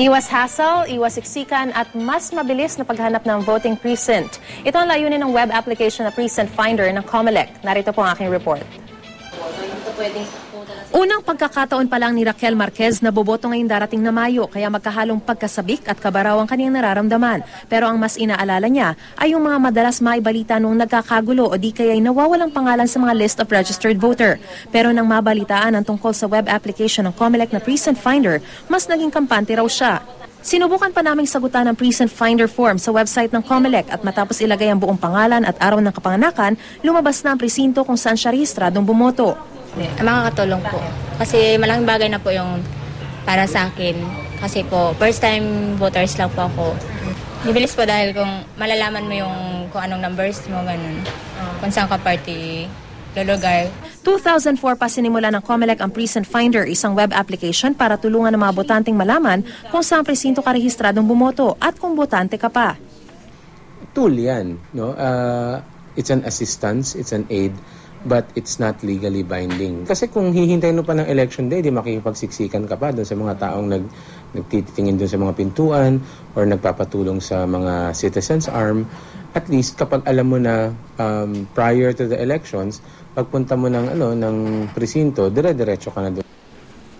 Iwas hassle, iwas siksikan at mas mabilis na paghanap ng voting precinct. Ito ang layunin ng web application na Precinct Finder ng COMELEC. Narito po ang aking report. Unang pagkakataon pa lang ni Raquel Marquez na boboto ngayong darating na Mayo kaya magkahalong pagkasabik at kabaraw ang kanyang nararamdaman. Pero ang mas inaalala niya ay yung mga madalas maibalita noong nagkakagulo o di kaya'y nawawalang pangalan sa mga list of registered voter. Pero nang mabalitaan ang tungkol sa web application ng COMELEC na Precinct Finder, mas naging kampante raw siya. Sinubukan pa naming sagutan ang Precinct Finder form sa website ng COMELEC at matapos ilagay ang buong pangalan at araw ng kapanganakan, lumabas na ang presinto kung saan siya rehistradong bumoto. Makakatulong po. Kasi malaking bagay na po yung para sa akin. Kasi po, first time voters lang po ako. Nibilis po dahil kung malalaman mo yung kung anong numbers mo, ganun. Kung saan ka party lulugar. 2004 pa sinimula ng COMELEC ang Precinct Finder, isang web application para tulungan ng mga botanteng malaman kung saan presinto ka rehistradong bumoto at kung botante ka pa. tool yan. No? Uh, it's an assistance, it's an aid, but it's not legally binding. Kasi kung hihintayin mo pa ng election day, di makikipagsiksikan ka pa doon sa mga taong nag, nagtitingin doon sa mga pintuan or nagpapatulong sa mga citizens arm. At least kapag alam mo na um, prior to the elections, pagpunta mo ng ano ng presinto, dire-diretso ka na doon.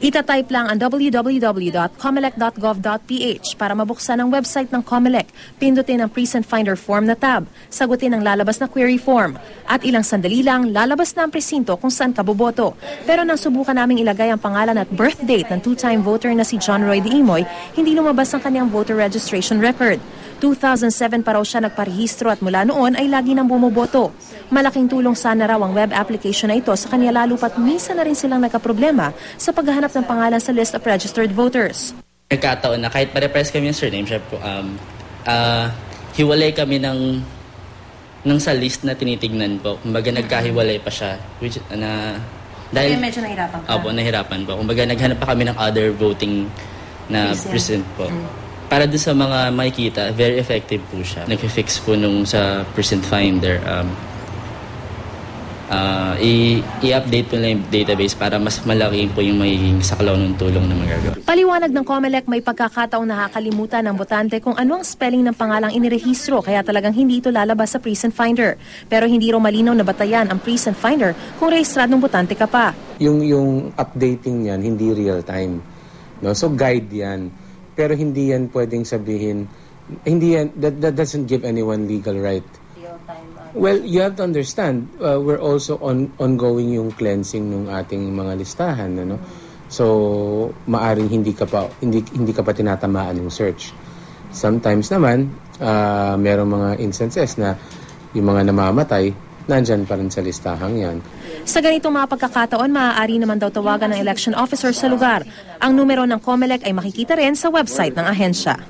Itatype lang ang www.comelec.gov.ph para mabuksan ang website ng COMELEC. Pindutin ang Precinct Finder form na tab. Sagutin ang lalabas na query form. At ilang sandali lang, lalabas na ang presinto kung saan ka boboto. Pero nang subukan naming ilagay ang pangalan at birth date ng two-time voter na si John Roy de Imoy, hindi lumabas ang kanyang voter registration record. 2007 pa raw siya nagparehistro at mula noon ay lagi nang bumoboto. Malaking tulong sana raw ang web application na ito sa kanya lalo pat minsan na rin silang nagkaproblema sa paghahanap ng pangalan sa list of registered voters. Nagkataon na kahit pare-pares kami yung surname, siya po, um, ah, hiwalay kami ng ng sa list na tinitignan po. Kumbaga nagkahiwalay pa siya. Which, na, dahil, Kaya medyo nahirapan ka. Opo, nahirapan po. Kumbaga naghanap pa kami ng other voting na precinct po. Para doon sa mga makikita, very effective po siya. Nag-fix po nung sa precinct finder. Um, i- i-update po nila yung database para mas malaki po yung magiging saklaw ng tulong na magagawa. Paliwanag ng COMELEC may pagkakataong nakakalimutan ng botante kung ano ang spelling ng pangalang inirehistro kaya talagang hindi ito lalabas sa Precinct Finder. Pero hindi raw malinaw na batayan ang Precinct Finder kung rehistradong botante ka pa. yung yung updating niyan hindi real time no so guide yan pero hindi yan pwedeng sabihin hindi yan that, that doesn't give anyone legal right well you have to understand uh, we're also on ongoing yung cleansing ng ating mga listahan ano so maaring hindi ka pa hindi hindi ka pa tinatamaan ng search sometimes naman uh, merong mga instances na yung mga namamatay nandyan pa rin sa listahang yan Sa ganitong mga pagkakataon, maaari naman daw tawagan ng election officer sa lugar. Ang numero ng COMELEC ay makikita rin sa website ng ahensya.